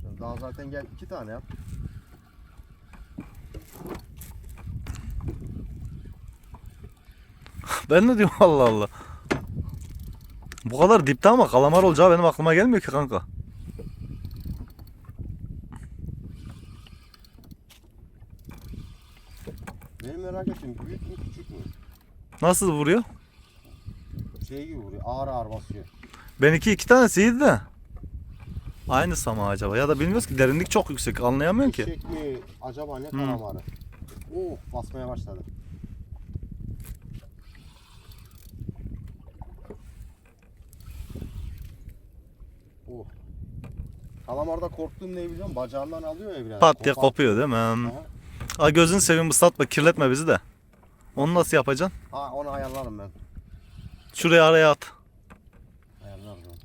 Şimdi daha zaten gel iki tane yap. Ben ne diyorum Allah Allah. Bu kadar dipte ama kalamar olacağı benim aklıma gelmiyor ki kanka. Benim merak ettiğim büyük mü küçük mü? Nasıl vuruyor? Şey gibi vuruyor ağır ağır basıyor. Benimki iki tanesiydi de. Aynısı mı acaba? Ya da bilmiyoruz ki derinlik çok yüksek anlayamıyorum ki. Eşek mi? Acaba ne kalamarı? Oh basmaya başladı. Oh. Kalamarda korktuğum ne biliyor musun? Bacağından alıyor ya biraz. Pat diye Kopar- kopuyor değil mi? Aha. Ha gözün seveyim ıslatma kirletme bizi de. Onu nasıl yapacaksın? Ha onu ayarlarım ben. Şuraya araya at. Ayarlarım ben.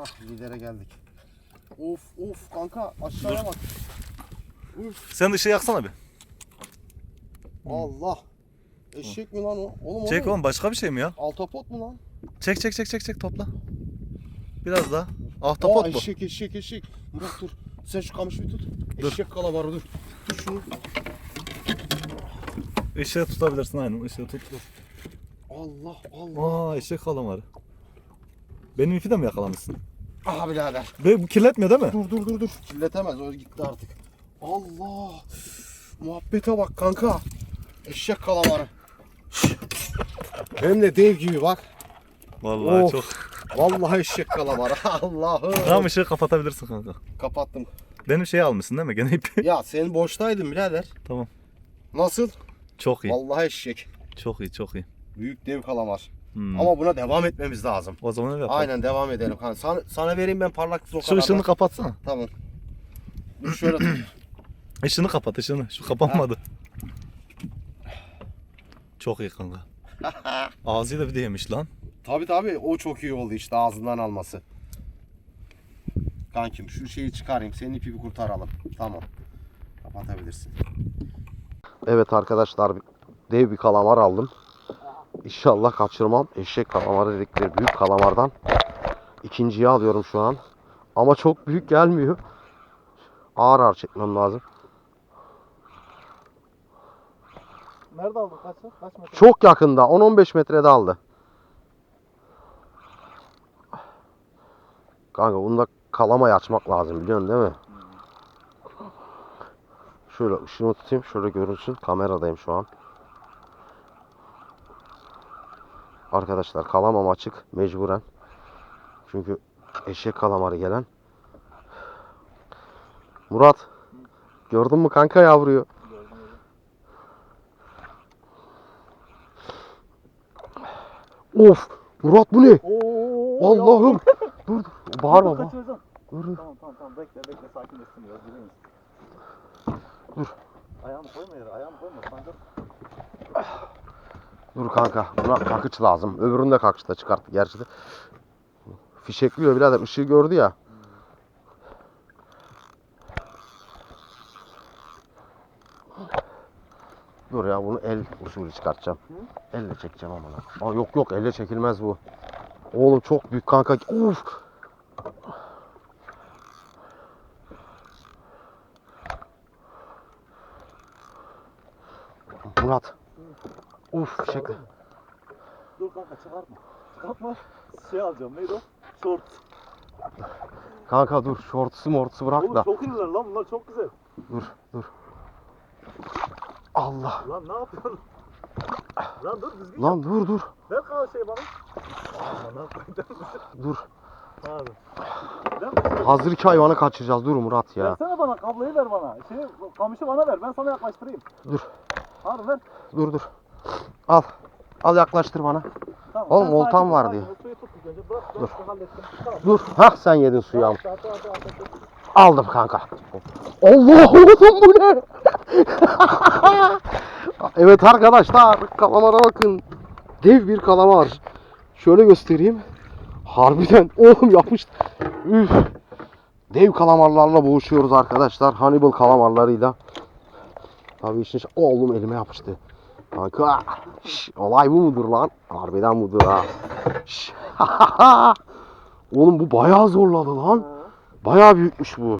Ah lidere geldik. Of of kanka aşağıya bak. Sen ışığı yaksana bir. Allah. Eşek mi lan o? Oğlum Çek oğlum başka bir şey mi ya? Altapot mu lan? Çek çek çek çek çek topla. Biraz daha. Aa, Ahtapot bu. eşek eşek eşek. Murat dur. Sen şu kamışı bir tut. Dur. Eşek kalamarı dur. Tut şunu. Işığı tutabilirsin aynen ışığı tut. Allah Allah. Aa eşek kalamarı. Benim ipi de mi yakalamışsın? Aha birader. Be, bu kirletmiyor değil mi? Dur dur dur dur. Kirletemez o gitti artık. Allah. Muhabbete bak kanka. Eşek kalamarı. Hem de dev gibi bak. Vallahi Of. çok. Vallahi eşek kalamarı. Allah'ım. Tamam ışığı kapatabilirsin kanka. Kapattım. Benim şeyi almışsın değil mi? Gene ipi. Ya sen boştaydın birader. tamam. Nasıl? Çok iyi. Vallahi eşek. Çok iyi çok iyi. Büyük dev kalamar. Hmm. Ama buna devam etmemiz lazım. O zaman öyle yapalım. Aynen devam edelim. Hani sana, sana vereyim ben parlaklık o Şu kadar. ışığını kapatsana. Tamam. Dur şöyle tut. Işığını kapat ışığını. Şu kapanmadı. Çok iyi kanka. Ağzıyla bir de yemiş lan. tabi tabi o çok iyi oldu işte ağzından alması. Kankim şu şeyi çıkarayım. Senin ipi bir kurtaralım. Tamam. Kapatabilirsin. Evet arkadaşlar dev bir kalamar aldım. İnşallah kaçırmam. Eşek kalamarı dedikleri büyük kalamardan. ikinciyi alıyorum şu an. Ama çok büyük gelmiyor. Ağır ağır çekmem lazım. Nerede aldın kaç Kaç metre? Çok yakında. 10-15 metrede aldı. Kanka bunda kalamayı açmak lazım biliyorsun değil mi? Şöyle ışığımı tutayım. Şöyle görünsün. Kameradayım şu an. Arkadaşlar kalamam açık. Mecburen. Çünkü eşek kalamarı gelen. Murat. Gördün mü kanka yavruyu? Of! Murat bu ne? Allah'ım! dur dur. Bağırma. Kaçıracağım. Dur dur. Tamam tamam tamam bekle bekle sakinleşsin biraz. Dur. Ayağını koyma yere ayağını koyma sancak. Dur kanka. Buna kakıç lazım. Öbürünü de kakıçla çıkarttı gerçi de. Fişekliyor birader. Işığı gördü ya. Dur ya bunu el usulü çıkartacağım. Elle çekeceğim ama. Aa, yok yok elle çekilmez bu. Oğlum çok büyük kanka. Uf. Murat. Uf fişekli. Dur kanka çıkartma. Çıkartma. Şey alacağım neydi o? Short. Kanka dur şortusu mortusu bırak Oğlum da. çok iyiler lan bunlar çok güzel. Dur dur. Allah. Lan ne yapıyorsun? Lan dur düzgün Lan dur dur. Ver kanka şey bana. Lan ne yapıyorsun? Dur. Abi. Hazır iki hayvanı kaçıracağız. Dur Murat ya. Versene bana kabloyu ver bana. Şey, kamışı bana ver ben sana yaklaştırayım. Dur. Abi ver. Dur dur. Al. Al yaklaştır bana. Tamam. Oğlum, oltam var diyor. Dur. Dur. Hah sen yedin suyu at. Aldım kanka. Allah oğlum bu ne? evet arkadaşlar kalamara bakın. Dev bir kalamar. Şöyle göstereyim. Harbiden oğlum yapıştı. Üf. Dev kalamarlarla boğuşuyoruz arkadaşlar. Hannibal kalamarlarıyla. Tabii işin oğlum elime yapıştı. Kanka. şş, olay bu mudur lan? Harbiden budur ha. Şş, Oğlum bu bayağı zorladı lan. Bayağı büyükmüş bu.